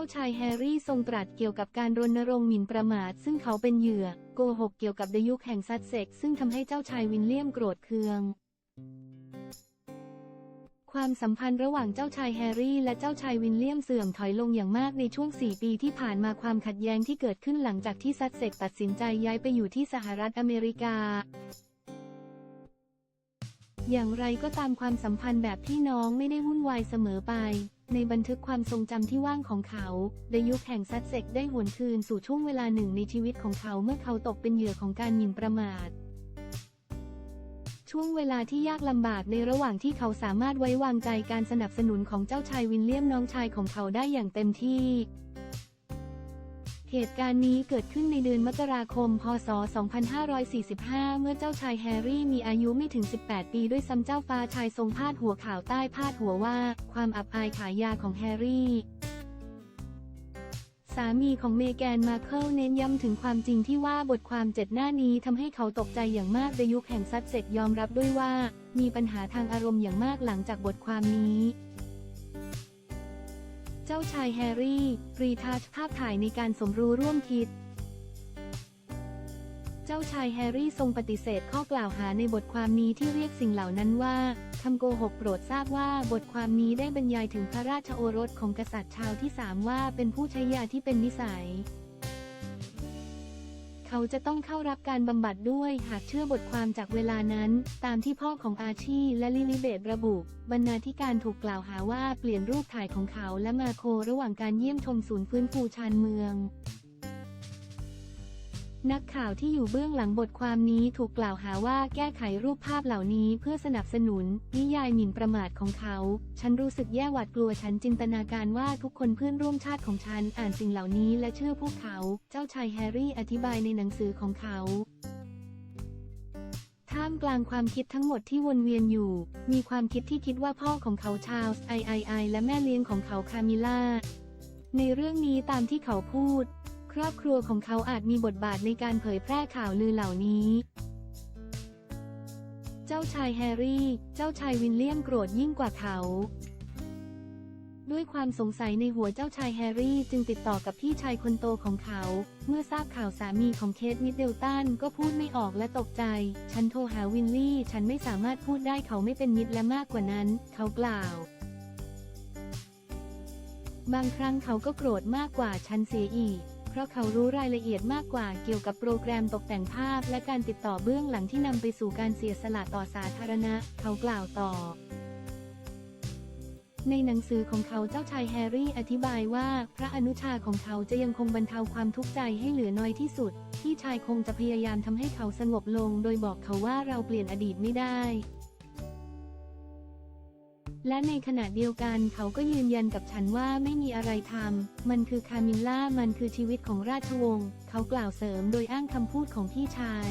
าชายแฮร์รี่ทรงตรัสเกี่ยวกับการรณรงค์หมิ่นประมาท ซึ่งเขาเป็นเหยื่อ โกหกเกี่ยวกับดยุคแห่งซัสเซ็กซ์ซึ่งทำให้เจ้าชายวินเลียมโกรธเคือง ความสัมพันธ์ระหว่างเจ้าชายแฮร์รี่และเจ้าชายวินเลียมเสื่อมถอยลงอย่างมากในช่วง 4 ปีที่ผ่านมาความขัดแย้งที่เกิดขึ้นหลังจากที่ซัสเซ็กตัดสินใจย้ายไปอยู่ที่สหรัฐอเมริกาอย่างไรก็ตามความสัมพันธ์แบบพี่น้องไม่ได้วุ่นวายเสมอไป ในบันทึกความทรงจำที่ว่างของเขา ในยุคแห่งซัดเซกได้หวนคืนสู่ช่วงเวลาหนึ่งในชีวิตของเขาเมื่อเขาตกเป็นเหยื่อของการหมิ่นประมาท ช่วงเวลาที่ยากลำบากในระหว่างที่เขาสามารถไว้วางใจการสนับสนุนของเจ้าชายวินเลียมน้องชายของเขาได้อย่างเต็มที่ เหตุการณ์นี้เกิดขึ้นในเดือนมกราคม พศ 2545 เมื่อเจ้าชายแฮร์รี่มีอายุไม่ถึง 18 ปีด้วยซ้ำเจ้าฟ้าชายทรงพาดหัวข่าวใต้พาดหัวว่า ความอับอายขายยาของแฮร์รี่ สามีของเมแกนมาเคิลเน้นย้ำถึงความจริงที่ว่าบทความเจ็ดหน้านี้ทำให้เขาตกใจอย่างมากในยุคแห่งซัดเซ็กยอมรับด้วยว่า มีปัญหาทางอารมณ์อย่างมากหลังจากบทความนี้ เจ้าชายแฮร์รี่รีทัชภาพถ่ายในการสมรู้ร่วมคิด เจ้าชายแฮร์รี่ทรงปฏิเสธข้อกล่าวหาในบทความนี้ที่เรียกสิ่งเหล่านั้นว่าคำโกหกโปรดทราบว่าบทความนี้ได้บรรยายถึงพระราชโอรสของกษัตริย์ชาวที่สามว่าเป็นผู้ใช้ยาที่เป็นนิสัย เขาจะต้องเข้ารับการบำบัดด้วย หากเชื่อบทความจากเวลานั้น ตามที่พ่อของอาชีและลิลิเบตระบุ บรรณาธิการถูกกล่าวหาว่าเปลี่ยนรูปถ่ายของเขาและมาโคระหว่างการเยี่ยมชมศูนย์ฟื้นฟูชานเมือง นักข่าวที่อยู่เบื้องหลังบทความนี้ถูกกล่าวหาว่าแก้ไขรูปภาพเหล่านี้เพื่อสนับสนุน นิยายหมิ่นประมาทของเขา ฉันรู้สึกแย่หวาดกลัวฉันจินตนาการว่าทุกคนเพื่อนร่วมชาติของฉันอ่านสิ่งเหล่านี้และเชื่อพวกเขา เจ้าชายแฮร์รี่อธิบายในหนังสือของเขาท่ามกลางความคิดทั้งหมดที่วนเวียนอยู่ มีความคิดที่คิดว่าพ่อของเขาชาลส์ไอไอไอและแม่เลี้ยงของเขาคามิล่า ในเรื่องนี้ตามที่เขาพูด ครอบครัวของเขาอาจมีบทบาทในการเผยแพร่ข่าวลือเหล่านี้ เจ้าชายแฮร์รี่ เจ้าชายวินเลียมโกรธยิ่งกว่าเขา ด้วยความสงสัยในหัวเจ้าชายแฮร์รี่จึงติดต่อกับพี่ชายคนโตของเขา เมื่อทราบข่าวสามีของเคทมิดเดลตันก็พูดไม่ออกและตกใจ ฉันโทรหาวินลี่ ฉันไม่สามารถพูดได้เขาไม่เป็นมิตรและมากกว่านั้น เขากล่าวบางครั้งเขาก็โกรธมากกว่าฉันเสียอีก เพราะเขารู้รายละเอียดมากกว่าเกี่ยวกับโปรแกรมตกแต่งภาพ และการติดต่อเบื้องหลังที่นำไปสู่การเสียสละต่อสาธารณะ เขากล่าวต่อในหนังสือของเขาเจ้าชายแฮร์รี่อธิบายว่า พระอนุชาของเขาจะยังคงบรรเทาความทุกข์ใจให้เหลือน้อยที่สุด ที่ชายคงจะพยายามทำให้เขาสงบลง โดยบอกเขาว่าเราเปลี่ยนอดีตไม่ได้ และในขณะเดียวกันเขาก็ยืนยันกับฉันว่าไม่มีอะไรทำ มันคือคามิลล่า มันคือชีวิตของราชวงศ์ เขากล่าวเสริมโดยอ้างคำพูดของพี่ชาย